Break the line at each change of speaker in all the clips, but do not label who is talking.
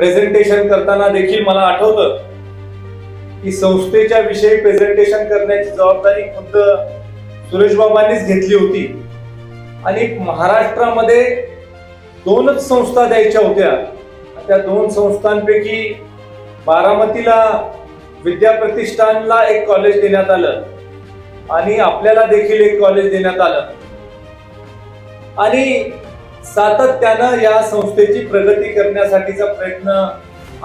Presentation करताना देखील मला आठवतं की संस्थेच्या विषयी प्रेझेंटेशन करण्याची जबाबदारी खुद्द सुरेश बाबांनीच घेतली होती. आणि महाराष्ट्रामध्ये दोनच संस्था द्यायच्या होत्या. त्या दोन संस्थांपैकी बारामतीला विद्या प्रतिष्ठानला एक कॉलेज देण्यात आलं. आणि आपल्याला देखील एक कॉलेज देण्यात आलं. आणि सातत्यानं या संस्थेची प्रगती करण्यासाठीचा प्रयत्न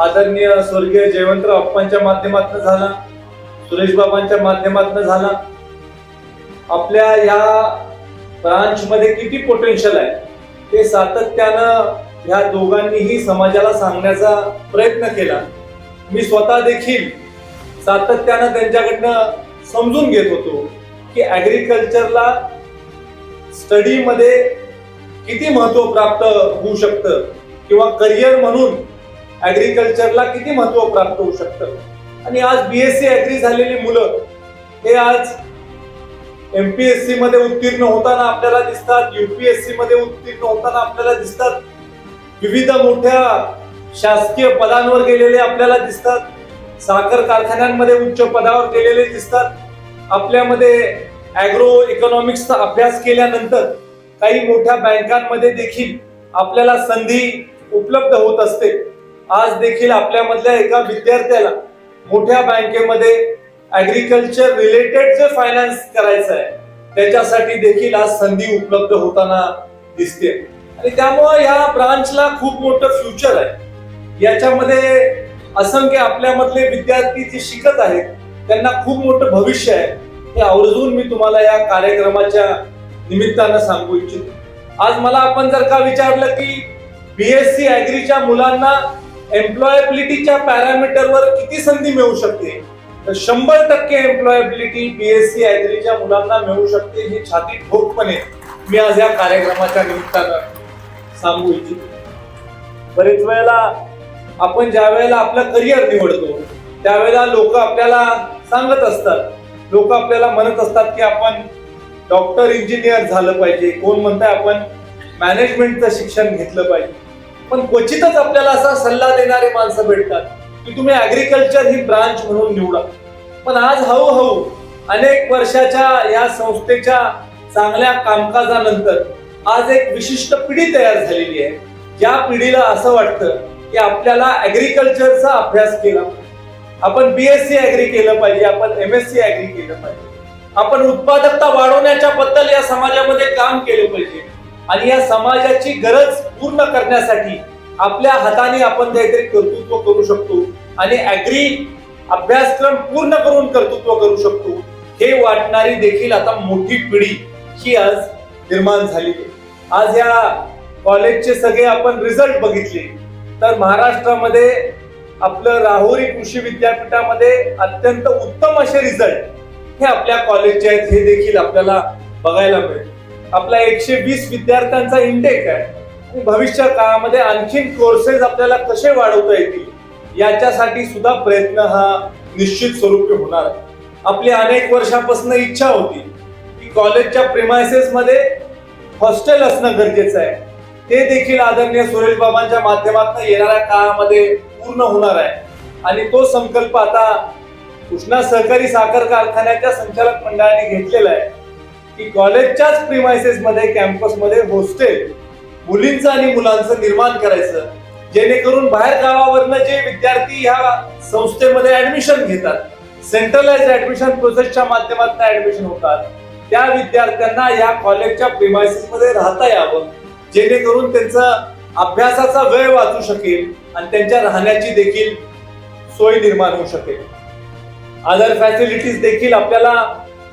आदरणीय स्वर्गीय जयवंतराव अप्पांच्या माध्यमातून झाला सुरेश बाबांच्या माध्यमातून झाला. आपल्या या ब्रांच मध्ये किती पोटेन्शियल आहे ते सातत्यानं ह्या दोघांनीही समाजाला सांगण्याचा प्रयत्न केला. मी स्वतः देखील सातत्यानं त्यांच्याकडनं समजून घेत होतो की ऍग्रिकल्चरला स्टडीमध्ये किती महत्त्व प्राप्त होऊ शकतं? किंवा करिअर म्हणून ऍग्रिकल्चरला किती महत्त्व प्राप्त होऊ शकतं? आणि आज बीएससी ऍग्री झालेली मुलं हे आज एमपीएससी मध्ये उत्तीर्ण होताना आपल्याला दिसतात युपीएससी मध्ये उत्तीर्ण होताना आपल्याला दिसतात. विविध मोठ्या शासकीय पदांवर गेलेले आपल्याला दिसतात. साखर कारखान्यांमध्ये उच्च पदावर गेलेले दिसतात. आपल्यामध्ये अॅग्रो इकॉनॉमिक्सचा अभ्यास केल्यानंतर काही मोठ्या बँकांमध्ये देखील आपल्याला संधी उपलब्ध होत असते. आज देखील आपल्यामधल्या एका विद्यार्थ्याला मोठ्या बँकेमध्ये ऍग्रिकल्चर रिलेटेड जे फायनान्स करायचं आहे त्याच्यासाठी देखील आज संधी उपलब्ध होताना दिसते. आणि त्यामुळं ह्या ब्रांचला खूप मोठं फ्युचर आहे. याच्यामध्ये असंख्य आपल्यामधले विद्यार्थी जे शिकत आहेत त्यांना खूप मोठं भविष्य आहे. हे आवर्जून मी तुम्हाला या कार्यक्रमाच्या निमित्तानं सांगू इच्छितो. आज मला आपण जर का विचारलं की बीएससी ऍग्रीच्या मुलांना एम्प्लॉयबिलिटीच्या पॅरामीटरवर किती संधी मिळू शकते? तर शंभर टक्के एम्प्लॉयबिलिटी बीएससी ऍग्रीच्या मुलांना मिळू शकते ही छाती ठोकपणे मी आज या कार्यक्रमाच्या निमित्तानं सांगू इच्छितो. बरेच वेळेला आपण ज्या वेळेला आपलं करिअर निवडतो त्यावेळेला लोक आपल्याला सांगत असतात. लोक आपल्याला म्हणत असतात की आपण डॉक्टर इंजिनियर झालं पाहिजे. कोण म्हणताय आपण? मॅनेजमेंटचं शिक्षण घेतलं पाहिजे. पण क्वचितच आपल्याला असा सल्ला देणारे माणसं भेटतात की तुम्ही ऍग्रिकल्चर ही ब्रांच म्हणून निवडा. पण आज हळूहळू अनेक वर्षाच्या या संस्थेच्या चांगल्या कामकाजानंतर आज एक विशिष्ट पिढी तयार झालेली आहे. ज्या पिढीला असं वाटतं की आपल्याला ऍग्रिकल्चरचा अभ्यास केला आपण बीएससी ऍग्री केलं पाहिजे आपण एम एस सी ऍग्री केलं पाहिजे. आपण उत्पादकता वाढवण्याच्या बद्दल या समाजामध्ये काम केलं पाहिजे. आणि या समाजाची गरज पूर्ण करण्यासाठी आपल्या हाताने आपण काहीतरी कर्तृत्व करू शकतो आणि ऍग्री अभ्यासक्रम पूर्ण करून कर्तृत्व करू शकतो. हे वाटणारी देखील आता मोठी पिढी ही आज निर्माण झाली आज या कॉलेजचे सगळे आपण रिझल्ट बघितले. तर महाराष्ट्रामध्ये आपलं राहुरी कृषी विद्यापीठामध्ये अत्यंत उत्तम असे रिझल्ट हे आपल्या कॉलेजचे आहेत हे देखील आपल्याला बघायला मिळेल. आपला एकशे वीस विद्यार्थ्यांचा इंटेक आहे. आणि भविष्य काळामध्ये आणखीन कोर्सेस आपल्याला कसे वाढवता येतील याच्यासाठी सुद्धा प्रयत्न हा निश्चित स्वरूपी होणार आहे. आपली अनेक वर्षापासून इच्छा होती की कॉलेजच्या प्रिमायसेस मध्ये हॉस्टेल असणं गरजेचं आहे. ते देखील आदरणीय सुरेश बाबांच्या माध्यमातून येणाऱ्या काळामध्ये पूर्ण होणार आहे. आणि तो संकल्प आता कृष्णा सहकारी साखर कारखान्याच्या संचालक मंडळाने घेतलेलं आहे की कॉलेजच्याच प्रिमायसेस मध्ये कॅम्पसमध्ये हॉस्टेल मुलींचं आणि मुलांचं निर्माण करायचं जेणेकरून बाहेर गावावरनं जे विद्यार्थी ह्या संस्थेमध्ये ऍडमिशन घेतात सेंट्रलाइज ऍडमिशन प्रोसेसच्या माध्यमातून ऍडमिशन होतात त्या विद्यार्थ्यांना या कॉलेजच्या प्रिमायसेस मध्ये राहता यावं जेणेकरून त्यांचा अभ्यासाचा वेळ वाचू शकेल आणि त्यांच्या राहण्याची देखील सोय निर्माण होऊ शकेल. अदर फॅसिलिटीज देखील आपल्याला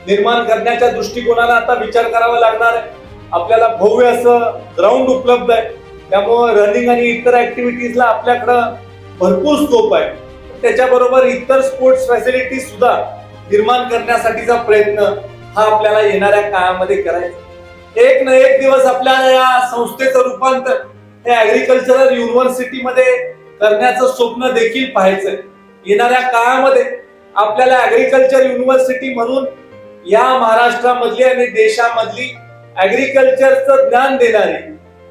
निर्माण करण्याच्या दृष्टिकोनाला आता विचार करावा लागणार आहे. आपल्याला भव्य असं ग्राउंड उपलब्ध आहे. त्यामुळं रनिंग आणि इतर ऍक्टिव्हिटीजला आपल्याकडं भरपूर स्कोप आहे. त्याच्याबरोबर इतर स्पोर्ट्स फॅसिलिटीज सुद्धा निर्माण करण्यासाठीचा प्रयत्न हा आपल्याला येणाऱ्या काळामध्ये करायचा एक ना एक दिवस आपल्याला या संस्थेचं रूपांतर हे ऍग्रिकल्चरल युनिव्हर्सिटीमध्ये करण्याचं स्वप्न देखील पाहायचंय. येणाऱ्या काळामध्ये आपल्याला ऍग्रिकल्चर युनिव्हर्सिटी म्हणून या महाराष्ट्रामधली आणि देशामधली ऍग्रिकल्चरचं ज्ञान देणारी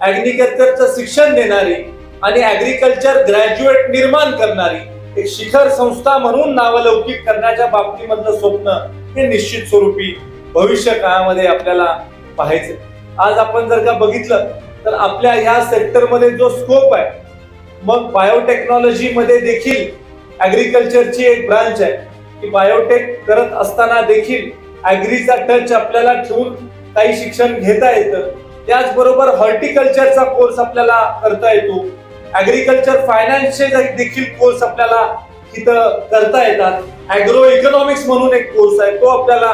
ऍग्रिकल्चरचं शिक्षण देणारी आणि ऍग्रिकल्चर ग्रॅज्युएट निर्माण करणारी एक शिखर संस्था म्हणून नावलौकिक करण्याच्या बाबतीमधलं स्वप्न हे निश्चित स्वरूपी भविष्य काळामध्ये आपल्याला पाहायचं आज आपण जर का बघितलं तर आपल्या ह्या सेक्टरमध्ये जो स्कोप आहे मग बायोटेक्नॉलॉजीमध्ये देखील ऍग्रिकल्चरची एक ब्रांच आहे. की बायोटेक करत असताना देखील ऍग्रीचा टच आपल्याला ठेवून काही शिक्षण घेता येतं. त्याचबरोबर हॉर्टिकल्चरचा कोर्स आपल्याला करता येतो. ऍग्रिकल्चर फायनान्सचे देखील कोर्स आपल्याला तिथं करता येतात. ॲग्रो इकॉनॉमिक्स म्हणून एक कोर्स आहे तो आपल्याला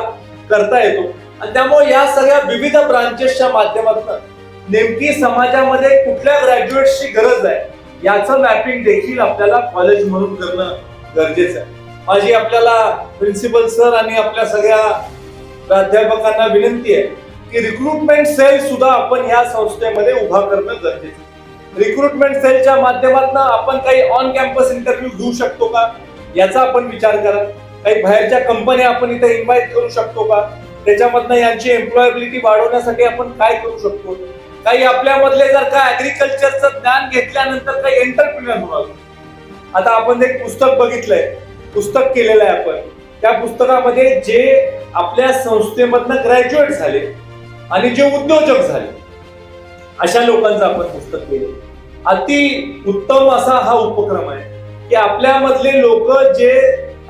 करता येतो. आणि त्यामुळे या सगळ्या विविध ब्रांचेसच्या माध्यमातून नेमकी समाजामध्ये कुठल्या ग्रॅज्युएट्सची गरज आहे याचं मॅपिंग देखील आपल्याला कॉलेज म्हणून करणं गरजेचं आहे. माझी आपल्याला प्रिन्सिपल सर आणि आपल्या सगळ्या प्राध्यापकांना विनंती आहे की रिक्रुटमेंट सेल सुद्धा आपण ह्या संस्थेमध्ये उभा करणं गरजेचं रिक्रुटमेंट सेलच्या माध्यमातून आपण काही ऑन कॅम्पस इंटरव्ह्यू घेऊ शकतो का? याचा आपण विचार करा. काही बाहेरच्या कंपन्या आपण इथे इन्व्हाइट करू शकतो का? त्याच्यामधनं यांची एम्प्लॉयबिलिटी वाढवण्यासाठी आपण काय करू शकतो? काही आपल्यामधले जर का ऍग्रिकल्चरचं ज्ञान घेतल्यानंतर काही एंटरप्रिनर होणार. आता आपण एक पुस्तक बघितलंय. पुस्तक केलेलं आहे आपण. त्या पुस्तकामध्ये जे आपल्या संस्थेमधनं ग्रॅज्युएट झाले आणि जे उद्योजक झाले अशा लोकांचं आपण पुस्तक केलं. अति उत्तम असा हा उपक्रम आहे की आपल्यामधले लोक जे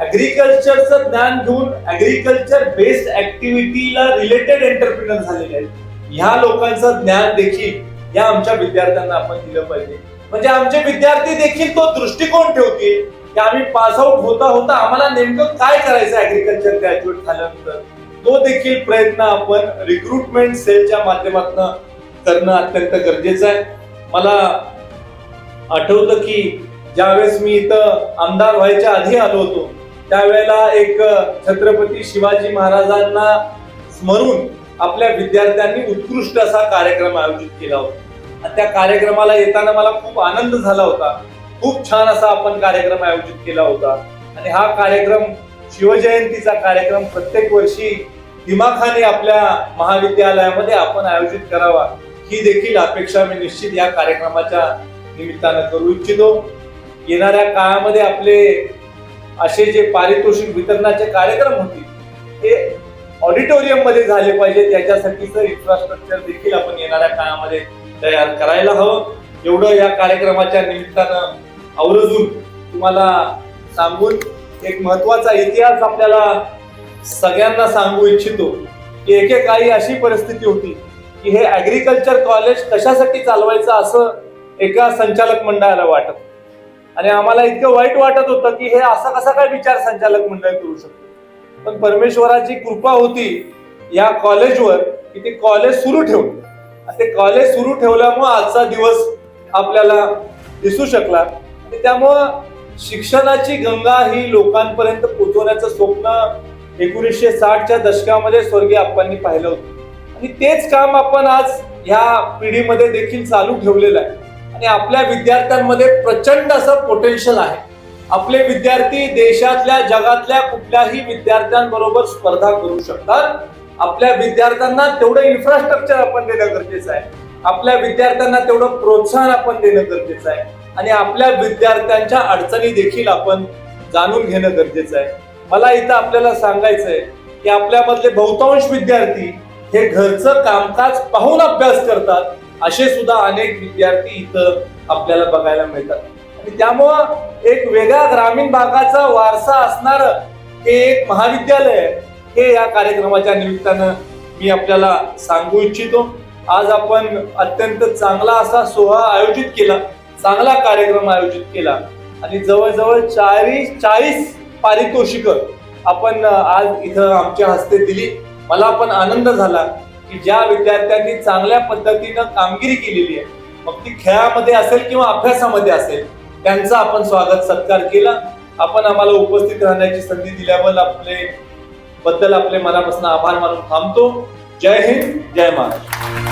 ऍग्रिकल्चरचं ज्ञान घेऊन ऍग्रिकल्चर बेस्ड ऍक्टिव्हिटीला रिलेटेड एंटरप्रिनर झालेले आहेत ह्या लोकांचं ज्ञान देखील या आमच्या विद्यार्थ्यांना आपण दिलं पाहिजे. म्हणजे आमचे विद्यार्थी देखील तो दृष्टिकोन ठेवतील की आम्ही पास आउट होता होता आम्हाला नेमकं काय करायचं ऍग्रिकल्चर ग्रॅज्युएट झाल्यानंतर? तो देखील प्रयत्न आपण रिक्रुटमेंट सेलच्या माध्यमातून करणं अत्यंत गरजेचं आहे. मला आठवतं की ज्यावेळेस मी इथं आमदार व्हायच्या आधी आलो होतो त्यावेळेला एक छत्रपती शिवाजी महाराजांना स्मरून आपल्या विद्यार्थ्यांनी उत्कृष्ट असा कार्यक्रम आयोजित केला होता. त्या कार्यक्रमाला येताना मला खूप आनंद झाला होता. खूप छान असा आपण कार्यक्रम आयोजित केला होता. आणि हा कार्यक्रम शिवजयंतीचा कार्यक्रम प्रत्येक वर्षी दिमाखाने आपल्या महाविद्यालयामध्ये आपण आयोजित करावा ही देखील अपेक्षा मी निश्चित या कार्यक्रमाच्या निमित्तानं करू इच्छितो. येणाऱ्या काळामध्ये आपले असे जे पारितोषिक वितरणाचे कार्यक्रम होतील ते ऑडिटोरियममध्ये झाले पाहिजे. त्याच्यासाठीचं इन्फ्रास्ट्रक्चर देखील आपण येणाऱ्या काळामध्ये तयार करायला हवं. एवढं या कार्यक्रमाच्या निमित्तानं आवर्जून तुम्हाला सांगून एक महत्त्वाचा इतिहास आपल्याला सगळ्यांना सांगू इच्छितो की एकेकाळी अशी परिस्थिती होती की हे ऍग्रिकल्चर कॉलेज कशासाठी चालवायचं असं एका संचालक मंडळाला वाटत. आणि आम्हाला इतकं वाईट वाटत होतं की हे असा कसा काय विचार संचालक मंडळ करू शकतो. पण परमेश्वराची कृपा होती या कॉलेजवर की ते कॉलेज सुरू ठेवलं ते कॉलेज सुरू ठेवल्यामुळं आजचा दिवस आपल्याला दिसू शकला. त्यामुळं शिक्षणाची गंगा ही लोकांपर्यंत पोहोचवण्याचं स्वप्न एकोणीसशे साठच्या दशकामध्ये स्वर्गीय आप्पांनी पाहिलं होतं. आणि तेच काम आपण आज ह्या पिढीमध्ये देखील चालू ठेवलेलं आहे. आणि आपल्या विद्यार्थ्यांमध्ये प्रचंड असं पोटेन्शियल आहे. आपले विद्यार्थी देशातल्या जगातल्या कुठल्याही विद्यार्थ्यांबरोबर स्पर्धा करू शकतात. आपल्या विद्यार्थ्यांना तेवढं इन्फ्रास्ट्रक्चर आपण देणं गरजेचं आहे. आपल्या विद्यार्थ्यांना तेवढं प्रोत्साहन आपण देणं गरजेचं आहे. आणि आपल्या विद्यार्थ्यांच्या अडचणी देखील आपण जाणून घेणं गरजेचं आहे. मला इथं आपल्याला सांगायचं आहे की आपल्यामधले बहुतांश विद्यार्थी हे घरचं कामकाज पाहून अभ्यास करतात असे सुद्धा अनेक विद्यार्थी इथं आपल्याला बघायला मिळतात. आणि त्यामुळं एक वेगळा ग्रामीण भागाचा वारसा असणार हे एक महाविद्यालय हे या कार्यक्रमाच्या निमित्तानं मी आपल्याला सांगू इच्छितो. आज आपण अत्यंत चांगला असा सोहळा आयोजित केला. चांगला कार्यक्रम आयोजित केला. आणि जवळजवळ चाळीस चाळीस पारितोषिक आपण आज इथं आमच्या हस्ते दिली. मला पण आनंद झाला की ज्या विद्यार्थ्यांनी चांगल्या पद्धतीनं कामगिरी केलेली आहे मग ती खेळामध्ये असेल किंवा अभ्यासामध्ये असेल त्यांचा आपण स्वागत सत्कार केला. आपण आम्हाला उपस्थित राहण्याची संधी दिल्याबद्दल आपले बद्दल आपले मनापासून आभार मानून थांबतो. जय हिंद जय महाराष्ट्र.